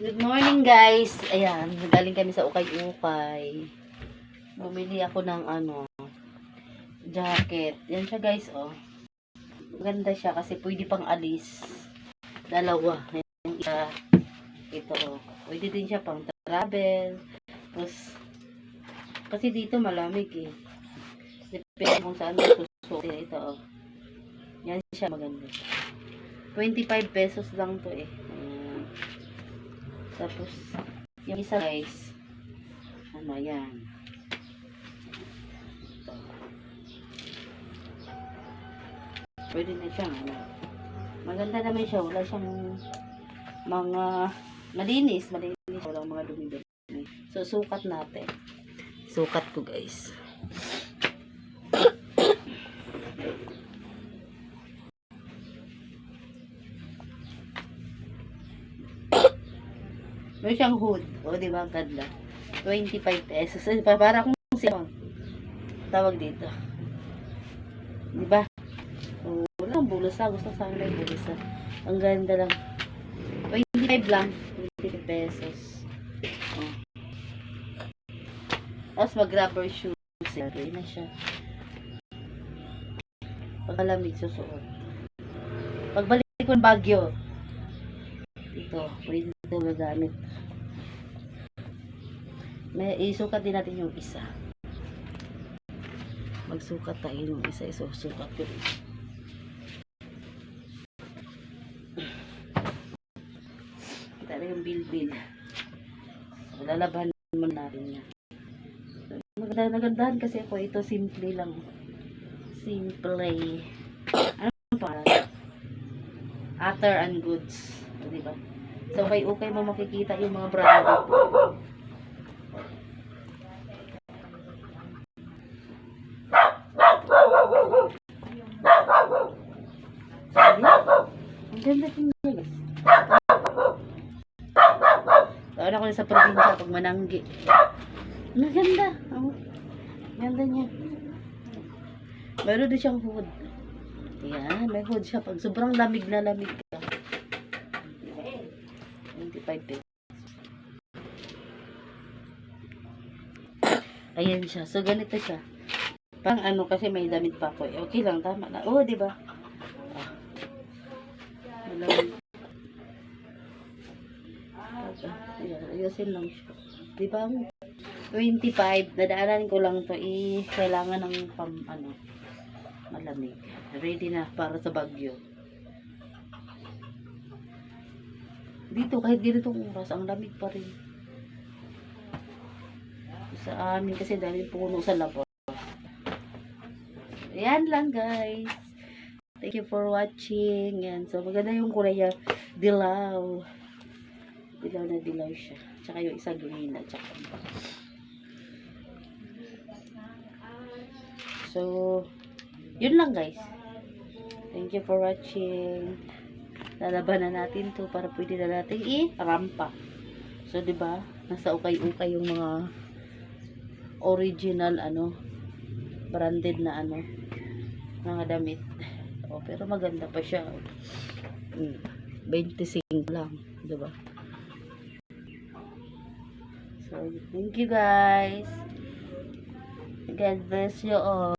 Good morning guys. Ayan, galing kami sa ukay-ukay. Bumili ako ng ano, jacket. Yan siya guys, oh. Maganda siya kasi pwede pang alis. Dalawa. Yung isa, ito oh. Pwede din siya pang travel. Tapos, kasi dito malamig eh. Depende kung saan mo susuot. Ito oh. Yan siya maganda. 25 pesos lang to eh. Ayan. Tapos, yung isa guys, ano yan. Pwede na siyang, ano. Maganda naman siya. Wala siyang mga malinis. Malinis. Walang mga dumi-dumi. So, sukat natin. Sukat ko guys. Meron siyang hood. O, di ba? Ang ganda. 25 pesos. Pa- Para kung sino tawag dito. Di ba? O, wala ang bulsa. Gusto sana may bulsa. Ang ganda lang. 25 lang. 25 pesos. O. Tapos mag-rubber shoes. Pwede na siya. Pag susuot. Pagbalik ko ng Bagyo, ito, pwede ito gagamit. May isukat din natin yung isa. Magsukat tayo yung isa, isusukat ko. Kita na yung bilbil. So, lalaban mo natin yan. Maganda nagandahan kasi ako ito simple lang. Simple. Ano pa? Utter and goods. Di ba? So, kay okay mo makikita yung mga brand dito. Sabi? Ang ganda niya, guys. Saan ako sa probinsya pag mananggi. Ang ganda. Ang ganda niya. Meron din siyang hood. Yan, may hood siya. Pag sobrang lamig na lamig ka. 25 pesos. Ayan siya. So, ganito siya. Pang ano, kasi may damit pa ako. eh. Okay lang, tama na. Oo, di ba? Ayan, ayusin lang siya. Di ba? 25. Dadaanan ko lang to. Eh, kailangan ng pam, ano, malamig. Ready na para sa bagyo. Dito, kahit ganitong oras, ang lamig pa rin. Sa amin kasi dahil puno sa labas. Ayan lang guys. Thank you for watching. Yan. So, maganda yung kulay niya. Dilaw. Dilaw na dilaw siya. Tsaka yung isa green at tsaka. So, yun lang guys. Thank you for watching. Lalaban na natin to para pwede na natin i-rampa. So, di ba Nasa ukay-ukay yung mga original ano branded na ano mga damit. Oh, pero maganda pa siya. Mm, 25 lang, 'di ba? So, thank you guys. God bless you all.